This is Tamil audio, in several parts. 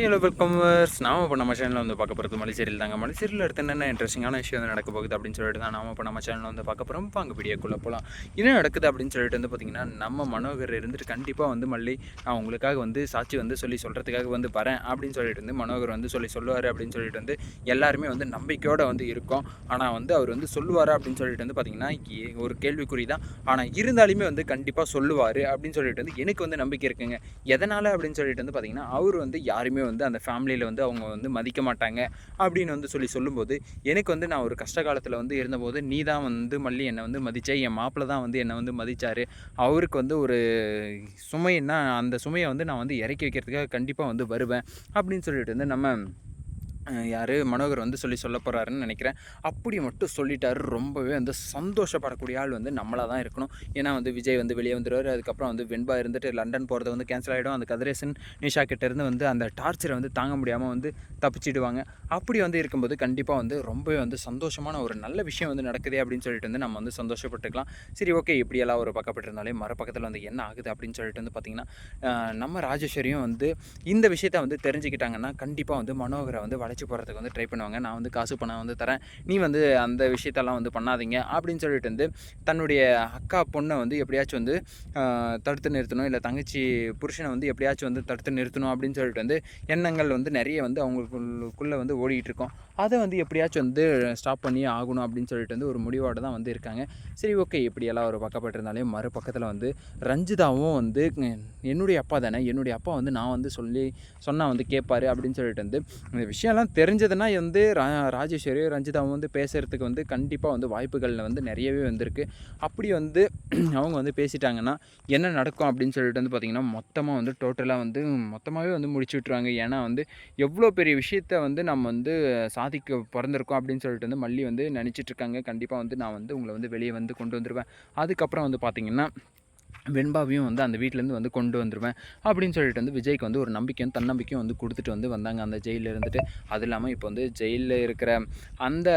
ஹலோ வெல்கம்வர்ஸ் நாம இப்போ நம்ம சேனலில் வந்து பார்க்க போகிறது மலைச்சேரியில் தாங்க. மலைச்சேரியில் அடுத்து என்னென்ன இன்ட்ரெஸ்டிங்கான விஷயம் வந்து நடக்க போகுது அப்படின்னு சொல்லிட்டு தான் நாம இப்போ நம்ம சேனலில் வந்து பார்க்க போகிறோம் அங்கே வீடியோக்குள்ளே போகலாம் என்ன நடக்குது அப்படின்னு சொல்லிட்டு வந்து பார்த்திங்கன்னா நம்ம மனோகர் இருந்துட்டு கண்டிப்பாக வந்து மல்லி நான் உங்களுக்காக வந்து சாட்சி வந்து சொல்லி சொல்கிறதுக்காக வந்து வரேன் அப்படின்னு சொல்லிட்டு வந்து மனோகர் வந்து சொல்லி சொல்லுவார் அப்படின்னு சொல்லிட்டு வந்து எல்லாருமே வந்து நம்பிக்கையோடு வந்து இருக்கோம். ஆனால் வந்து அவர் வந்து சொல்லுவார் அப்படின்னு சொல்லிட்டு வந்து பார்த்திங்கன்னா ஒரு கேள்விக்குறி தான். ஆனால் இருந்தாலுமே வந்து கண்டிப்பாக சொல்லுவார் அப்படின்னு சொல்லிட்டு வந்து எனக்கு வந்து நம்பிக்கை இருக்குங்க. எதனால் அப்படின்னு சொல்லிட்டு வந்து பார்த்திங்கன்னா அவர் வந்து யாருமே வந்து அந்த ஃபேமிலியில் வந்து அவங்க வந்து மதிக்க மாட்டாங்க அப்படின்னு வந்து சொல்லி சொல்லும்போது எனக்கு வந்து நான் ஒரு கஷ்ட காலத்தில் வந்து இருந்தபோது நீ தான் வந்து மல்லி என்னை வந்து மதித்த என் மாப்பிள்ளை தான் வந்து என்னை வந்து மதித்தார் அவருக்கு வந்து ஒரு சுமைன்னா அந்த சுமையை வந்து நான் வந்து இறக்கி வைக்கிறதுக்காக கண்டிப்பாக வந்து வருவேன் அப்படின்னு சொல்லிட்டு வந்து நம்ம யார்? மனோகர் வந்து சொல்லி சொல்ல போகிறாருன்னு நினைக்கிறேன். அப்படி மட்டும் சொல்லிட்டாரு. ரொம்பவே வந்து சந்தோஷப்படக்கூடிய ஆள் வந்து நம்மளாக தான் இருக்கணும். ஏன்னா வந்து விஜய் வந்து வெளியே வந்துடுவார் அதுக்கப்புறம் வந்து வெண்பா இருந்துட்டு லண்டன் போகிறது வந்து கேன்சல் ஆகிடும் அந்த கதிரேசன் நிஷா கிட்டேருந்து வந்து அந்த டார்ச்சரை வந்து தாங்க முடியாமல் வந்து தப்பிச்சிடுவாங்க. அப்படி வந்து இருக்கும்போது கண்டிப்பாக வந்து ரொம்பவே வந்து சந்தோஷமான ஒரு நல்ல விஷயம் வந்து நடக்குதே அப்படின்னு சொல்லிட்டு வந்து நம்ம வந்து சந்தோஷப்பட்டுக்கலாம். சரி ஓகே. இப்படியெல்லாம் ஒரு பக்கப்பட்டிருந்தாலே மறுபக்கத்தில் வந்து என்ன ஆகுது அப்படின்னு சொல்லிட்டு வந்து பார்த்திங்கன்னா நம்ம ராஜேஸ்வரியும் வந்து இந்த விஷயத்த வந்து தெரிஞ்சுக்கிட்டாங்கன்னா கண்டிப்பாக வந்து மனோகரை வந்து வளைச்சி போகிறதுக்கு வந்து ட்ரை பண்ணுவாங்க. நான் வந்து காசு பணம் வந்து தரேன். நீ வந்து அந்த விஷயத்தெல்லாம் வந்து பண்ணாதீங்க. அப்படின்னு சொல்லிட்டு வந்து தன்னுடைய அக்கா பொண்ணை வந்து எப்படியாச்சும் வந்து தடுத்து நிறுத்தணும். இல்லை தங்கச்சி புருஷனை வந்து எப்படியாச்சும் வந்து தடுத்து நிறுத்தணும் அப்படின்னு சொல்லிட்டு வந்து எண்ணங்கள் வந்து நிறைய வந்து அவங்களுக்குள்ளே வந்து ஓடிட்டு இருக்கோம். அதை வந்து எப்படியாச்சும் வந்து ஸ்டாப் பண்ணி ஆகணும் அப்படின்னு சொல்லிட்டு வந்து ஒரு முடிவோடு தான் வந்து இருக்காங்க. சரி ஓகே இப்படியெல்லாம் ஒரு பக்கப்பட்டிருந்தாலே மறுபக்கத்தில் வந்து ரஞ்சிதாவும் வந்து என்னுடைய அப்பா தானே. என்னுடைய அப்பா வந்து நான் வந்து சொல்லி சொன்னால் வந்து கேட்பாரு அப்படின்னு சொல்லிட்டு வந்து இந்த விஷயம்லாம் தெரிஞ்சதுன்னா வந்து ரா ராஜேஸ்வரி ரஞ்சிதாவும் வந்து பேசுகிறதுக்கு வந்து கண்டிப்பாக வந்து வாய்ப்புகளில் வந்து நிறையவே வந்திருக்கு. அப்படி வந்து அவங்க வந்து பேசிட்டாங்கன்னா என்ன நடக்கும் அப்படின்னு சொல்லிட்டு வந்து பார்த்திங்கன்னா மொத்தமாக வந்து டோட்டலாக வந்து மொத்தமாகவே வந்து முடிச்சு விட்ருவாங்க ஏன்னா வந்து எவ்வளோ பெரிய விஷயத்த வந்து நம்ம வந்து சாதிக்க பிறந்திருக்கோம் அப்படின்னு சொல்லிட்டு வந்து மல்லி வந்து நினச்சிட்ருக்காங்க கண்டிப்பாக வந்து நான் வந்து உங்களை வந்து வெளியே வந்து கொண்டு வந்துடுவேன் அதுக்கப்புறம் வந்து பார்த்திங்கன்னா வெண்பாவையும் வந்து அந்த வீட்டிலேருந்து வந்து கொண்டு வந்துடுவேன் அப்படின்னு சொல்லிட்டு வந்து விஜய்க்கு வந்து ஒரு நம்பிக்கையும் தன்னம்பிக்கையும் வந்து கொடுத்துட்டு வந்து வந்தாங்க அந்த ஜெயிலில் இருந்துட்டு. அது இல்லாமல் இப்போ வந்து ஜெயிலில் இருக்கிற அந்த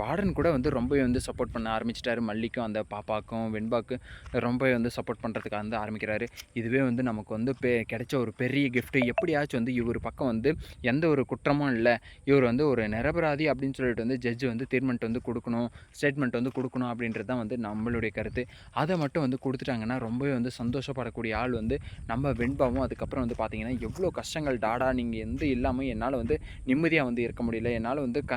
வார்டன் கூட வந்து ரொம்பவே வந்து சப்போர்ட் பண்ண ஆரம்பிச்சிட்டாரு. மல்லிக்கும் அந்த பாப்பாக்கும் வெண்பாக்கு ரொம்பவே வந்து சப்போர்ட் பண்ணுறதுக்கு வந்து ஆரம்பிக்கிறாரு. இதுவே வந்து நமக்கு வந்து பெ கிடைச்ச ஒரு பெரிய கிஃப்ட்டு எப்படியாச்சும் வந்து இவர் பக்கம் வந்து எந்த ஒரு குற்றமும் இல்லை. இவர் வந்து ஒரு நிரபராதி அப்படின்னு சொல்லிட்டு வந்து ஜட்ஜு வந்து தீர்மெண்ட் வந்து கொடுக்கணும் ஸ்டேட்மெண்ட் வந்து கொடுக்கணும் அப்படின்றது தான் வந்து நம்மளுடைய கருத்து. அதை மட்டும் வந்து கொடுத்துட்டாங்க. பண்ணாங்கன்னா ரொம்பவே வந்து சந்தோஷப்படக்கூடிய ஆள் வந்து நம்ம வெண்பாவும் அதுக்கப்புறம் வந்து பார்த்தீங்கன்னா எவ்வளோ கஷ்டங்கள் டாடா நீங்கள் எந்த இல்லாமல் என்னால் வந்து நிம்மதியாக வந்து இருக்க முடியல. என்னால் வந்து க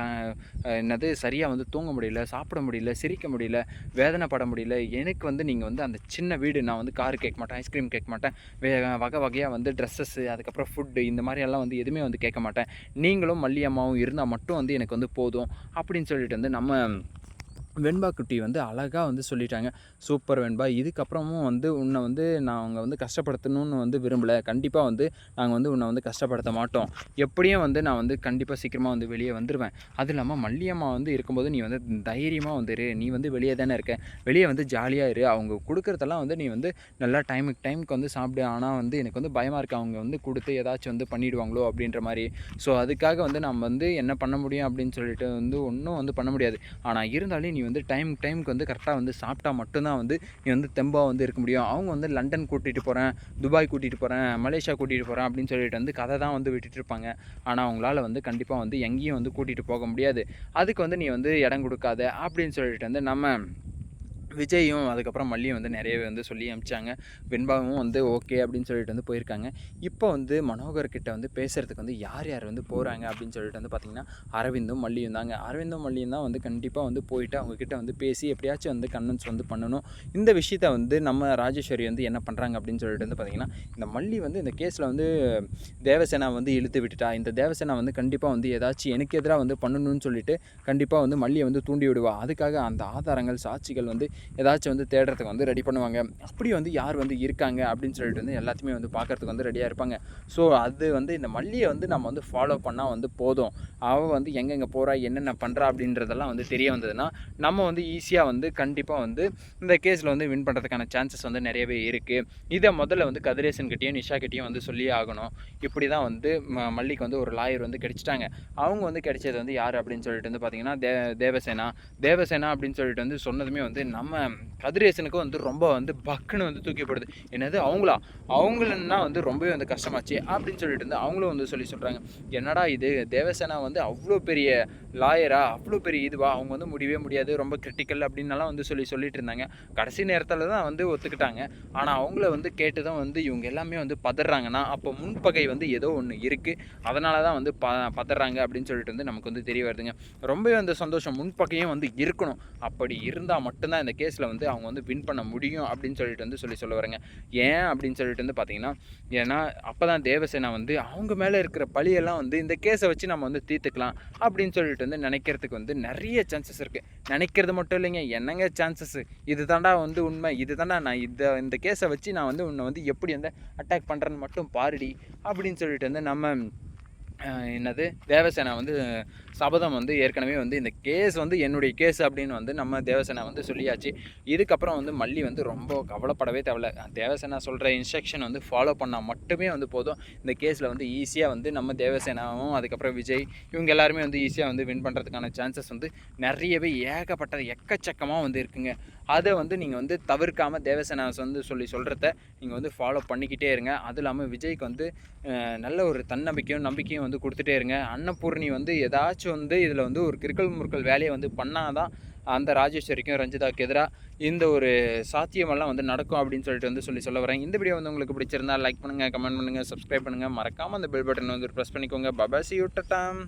என்னது சரியாக வந்து தூங்க முடியல சாப்பிட முடியல சிரிக்க முடியல வேதனைப்பட முடியல. எனக்கு வந்து நீங்கள் வந்து அந்த சின்ன வீடு நான் வந்து கார் கேட்க மாட்டேன் ஐஸ்கிரீம் கேட்க மாட்டேன். வே வகை வகையாக வந்து ட்ரெஸ்ஸஸ்ஸு அதுக்கப்புறம் ஃபுட்டு இந்த மாதிரியெல்லாம் வந்து எதுவுமே வந்து கேட்க மாட்டேன். நீங்களும் மல்லியம்மாவும் இருந்தால் மட்டும் வந்து எனக்கு வந்து போதும். அப்படின்னு சொல்லிட்டு வந்து நம்ம வெண்பா குட்டி வந்து அழகாக வந்து சொல்லிட்டாங்க. சூப்பர் வெண்பா. இதுக்கப்புறமும் வந்து உன்னை வந்து நாங்கள் வந்து கஷ்டப்படுத்தணும்னு வந்து விரும்பலை. கண்டிப்பாக வந்து நாங்கள் வந்து உன்னை வந்து கஷ்டப்படுத்த மாட்டோம். எப்படியும் வந்து நான் வந்து கண்டிப்பாக சீக்கிரமாக வந்து வெளியே வந்துடுவேன் அது இல்லாமல் மல்லியம்மா வந்து இருக்கும்போது நீ வந்து தைரியமாக வந்துரு நீ வந்து வெளியே தானே இருக்க. வெளியே வந்து ஜாலியாக இரு. அவங்க கொடுக்குறதெல்லாம் வந்து நீ வந்து நல்லா டைமுக்கு டைமுக்கு வந்து சாப்பிடு. ஆனால் வந்து எனக்கு வந்து பயமாக இருக்குது அவங்க வந்து கொடுத்து ஏதாச்சும் வந்து பண்ணிவிடுவாங்களோ அப்படின்ற மாதிரி. ஸோ அதுக்காக வந்து நம்ம வந்து என்ன பண்ண முடியும் அப்படின்னு சொல்லிட்டு வந்து ஒன்றும் வந்து பண்ண முடியாது. ஆனால் இருந்தாலும் நீ வந்து டைம் டைமுக்கு வந்து கரெக்டாக வந்து சாப்பிட்டா மட்டும்தான் வந்து நீ வந்து தெம்பாக வந்து இருக்க முடியும். அவங்க வந்து லண்டன் கூட்டிகிட்டு போகிறேன் துபாய் கூட்டிகிட்டு போகிறேன் மலேசியா கூட்டிகிட்டு போகிறேன் அப்படின்னு சொல்லிட்டு வந்து கதை தான் வந்து விட்டுட்டு இருப்பாங்க. ஆனால் அவங்களால வந்து கண்டிப்பாக வந்து எங்கேயும் வந்து கூட்டிகிட்டு போக முடியாது. அதுக்கு வந்து நீ வந்து இடம் கொடுக்காத அப்படின்னு சொல்லிட்டு வந்து நம்ம விஜயும் அதுக்கப்புறம் மல்லியும் வந்து நிறையவே வந்து சொல்லி அனுப்பிச்சாங்க வெண்பாவும் வந்து ஓகே அப்படின்னு சொல்லிட்டு வந்து போயிருக்காங்க. இப்போ வந்து மனோகர்கிட்ட வந்து பேசுகிறதுக்கு வந்து யார் யார் வந்து போகிறாங்க அப்படின்னு சொல்லிட்டு வந்து பார்த்திங்கன்னா அரவிந்தும் மல்லியும் தாங்க. அரவிந்தும் மல்லியும் தான் வந்து கண்டிப்பாக வந்து போயிட்டு அவங்க கிட்ட வந்து பேசி எப்படியாச்சும் வந்து கன்வின்ஸ் வந்து பண்ணணும். இந்த விஷயத்த வந்து நம்ம ராஜேஸ்வரி வந்து என்ன பண்ணுறாங்க அப்படின்னு சொல்லிட்டு வந்து பார்த்திங்கன்னா இந்த மல்லி வந்து இந்த கேஸில் வந்து தேவசேனா வந்து இழுத்து விட்டுட்டா இந்த தேவசேனா வந்து கண்டிப்பாக வந்து ஏதாச்சும் எனக்கு எதிராக வந்து பண்ணணும்னு சொல்லிட்டு கண்டிப்பாக வந்து மல்லியை வந்து தூண்டி விடுவா. அதுக்காக அந்த ஆதாரங்கள் சாட்சிகள் வந்து ஏதாச்சும் வந்து தேடுறதுக்கு வந்து ரெடி பண்ணுவாங்க. அப்படி வந்து யார் வந்து இருக்காங்க அப்படின்னு சொல்லிட்டு வந்து எல்லாத்தையுமே வந்து பார்க்கறதுக்கு வந்து ரெடியாக இருப்பாங்க. ஸோ அது வந்து இந்த மல்லியை வந்து நம்ம வந்து ஃபாலோ பண்ணால் வந்து போதும். அவள் வந்து எங்கெங்கே போகிறா என்னென்ன பண்ணுறா அப்படின்றதெல்லாம் வந்து தெரிய வந்ததுன்னா நம்ம வந்து ஈஸியாக வந்து கண்டிப்பாக வந்து இந்த கேஸில் வந்து வின் பண்ணுறதுக்கான சான்சஸ் வந்து நிறையவே இருக்குது இதை முதல்ல வந்து கதிரேசன் கிட்டேயும் நிஷா கிட்டேயும் வந்து சொல்லியே ஆகணும். இப்படி தான் வந்து ம- மல்லிக்கு வந்து ஒரு லாயர் வந்து கிடைச்சிட்டாங்க. அவங்க வந்து கிடைச்சது வந்து யார் அப்படின்னு சொல்லிட்டு வந்து பார்த்தீங்கன்னா தே தேவசேனா. தேவசேனா அப்படின்னு சொல்லிட்டு வந்து சொன்னதுமே வந்து நம்ம நம்ம கதிரேசனுக்கு வந்து ரொம்ப வந்து பக்குன்னு வந்து தூக்கிப்படுது. என்னது அவங்களா? அவங்களன்னா வந்து ரொம்பவே வந்து கஷ்டமாச்சு அப்படின்னு சொல்லிட்டு இருந்து அவங்களும் வந்து சொல்லி சொல்கிறாங்க என்னடா இது தேவசேனா வந்து அவ்வளோ பெரிய லாயரா அவ்வளோ பெரிய இதுவா? அவங்க வந்து முடியவே முடியாது ரொம்ப கிரிட்டிக்கல் அப்படின்னலாம் வந்து சொல்லி சொல்லிட்டு இருந்தாங்க. கடைசி நேரத்தில் தான் வந்து ஒத்துக்கிட்டாங்க. ஆனால் அவங்கள வந்து கேட்டு தான் வந்து இவங்க எல்லாமே வந்து பதறாங்கன்னா அப்போ முன்பகை வந்து ஏதோ ஒன்று இருக்குது அதனால தான் வந்து ப பதறாங்க அப்படின்னு சொல்லிட்டு வந்து நமக்கு வந்து தெரிய வருதுங்க. ரொம்பவே வந்து சந்தோஷம் முன்பகையும் வந்து இருக்கணும். அப்படி இருந்தால் மட்டும்தான் இந்த கேஸில் வந்து அவங்க வந்து வின் பண்ண முடியும் அப்படின்னு சொல்லிட்டு வந்து சொல்லி சொல்ல வரேங்க ஏன் அப்படின்னு சொல்லிட்டு வந்து பார்த்தீங்கன்னா ஏன்னா அப்போ தான் தேவசேனா வந்து அவங்க மேலே இருக்கிற பழியெல்லாம் வந்து இந்த கேஸை வச்சு நம்ம வந்து தீர்த்துக்கலாம் அப்படின்னு சொல்லிட்டு வந்து நினைக்கிறதுக்கு வந்து நிறைய சான்சஸ் இருக்குது நினைக்கிறது மட்டும் இல்லைங்க என்னங்க சான்சஸ் இது தாண்டா வந்து உண்மை இது தாண்டா நான் இதை இந்த கேஸை வச்சு நான் வந்து உன்னை வந்து எப்படி வந்து அட்டாக் பண்ணுறேன்னு மட்டும் பாருடி அப்படின்னு சொல்லிட்டு வந்து நம்ம என்னது? தேவசேனா வந்து சபதம் வந்து ஏற்கனவே வந்து இந்த கேஸ் வந்து என்னுடைய கேஸ் அப்படின்னு வந்து நம்ம தேவசேனா வந்து சொல்லியாச்சு. இதுக்கப்புறம் வந்து மல்லி வந்து ரொம்ப கவலைப்படவே தேவையில்ல. தேவசேனா சொல்கிற இன்ஸ்ட்ரக்ஷன் வந்து ஃபாலோ பண்ணால் மட்டுமே வந்து போதும். இந்த கேஸில் வந்து ஈஸியாக வந்து நம்ம தேவசேனாவும் அதுக்கப்புறம் விஜய் இவங்க எல்லாருமே வந்து ஈஸியாக வந்து வின் பண்ணுறதுக்கான சான்சஸ் வந்து நிறையவே ஏகப்பட்டது எக்கச்சக்கமாக வந்து இருக்குங்க. அதை வந்து நீங்கள் வந்து தவிர்க்காமல் தேவசேனா வந்து சொல்லி சொல்கிறத நீங்கள் வந்து ஃபாலோ பண்ணிக்கிட்டே இருங்க. அதுவும் இல்லாமல் விஜய்க்கு வந்து நல்ல ஒரு தன்னம்பிக்கையும் நம்பிக்கையும் வந்து கொடுத்துட்டே இருங்க. அன்னபூர்ணி வந்து ஏதாச்சும் வந்து இதில் வந்து ஒரு கிறுக்கல் முறுக்கல் வேலையை வந்து பண்ணாதான் அந்த ராஜேஸ்வரிக்கும் ரஞ்சிதாவுக்கு எதிராக இந்த ஒரு சாத்தியமெல்லாம் வந்து நடக்கும் அப்படின்னு சொல்லிட்டு வந்து சொல்லி சொல்ல வரேன். இந்த வீடியோ வந்து உங்களுக்கு பிடிச்சிருந்தா லைக் பண்ணுங்கள் கமெண்ட் பண்ணுங்கள் சப்ஸ்கிரைப் பண்ணுங்கள் மறக்காமல் அந்த பெல் பட்டன் வந்து ப்ரெஸ் பண்ணிக்கோங்க. பபாசி விட்டுட்டாம்